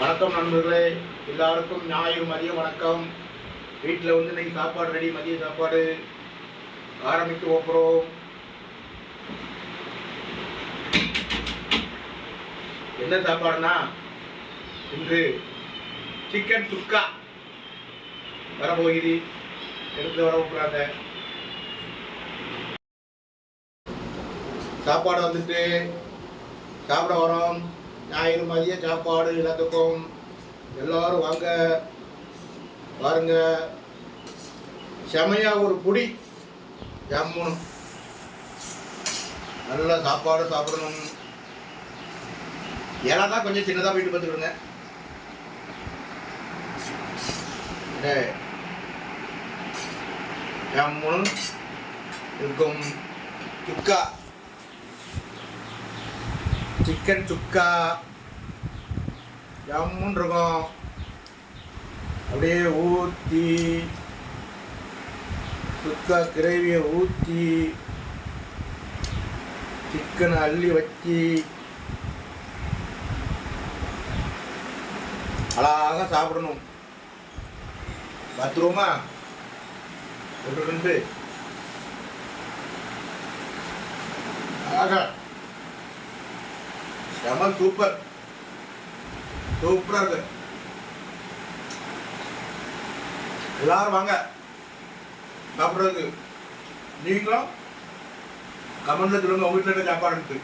வணக்கம் நண்பர்களே. எல்லாருக்கும் ஞாயிறு மதிய வணக்கம். வீட்டில் வந்து இன்னைக்கு சாப்பாடு ரெடி மதிய சாப்பாடு ஆரம்பிக்க போகிறோம் என்ன சாப்பாடுனா? இன்று சிக்கன் சுக்கா வரப்போகுது. எடுத்து வர விட்றாங்க சாப்பாடு வந்துட்டு சாப்பிட வரோம். ஞாயிறு மதிய சாப்பாடு எல்லாத்துக்கும் எல்லாரும் வாங்க. பாருங்க. செமையா ஒரு புடி. ஜம்முனும் நல்ல சாப்பாடு சாப்பிடணும். இலை தான் கொஞ்சம் சின்னதாக வீட்டு பார்த்துக்கிடுங்க. ஜம்முனும் இருக்கும். சுக்கா. சிக்கன் சுக்கா ஜம்முன் இருக்கும். அப்படியே ஊற்றி சுக்கா கிரேவியை ஊற்றி சிக்கனை அள்ளி வச்சு அழகாக சாப்பிடணும். பார்த்துருவோமா ஒன்று ரெண்டு. அழகா. செம சூப்பர். சூப்பரா இருக்கு. எல்லாரும் வாங்க. சாப்பிட்றதுக்கு. நீங்களும் கமெண்ட்ல சொல்லுங்க உங்க வீட்டில் என்ன சாப்பாடு இருக்கு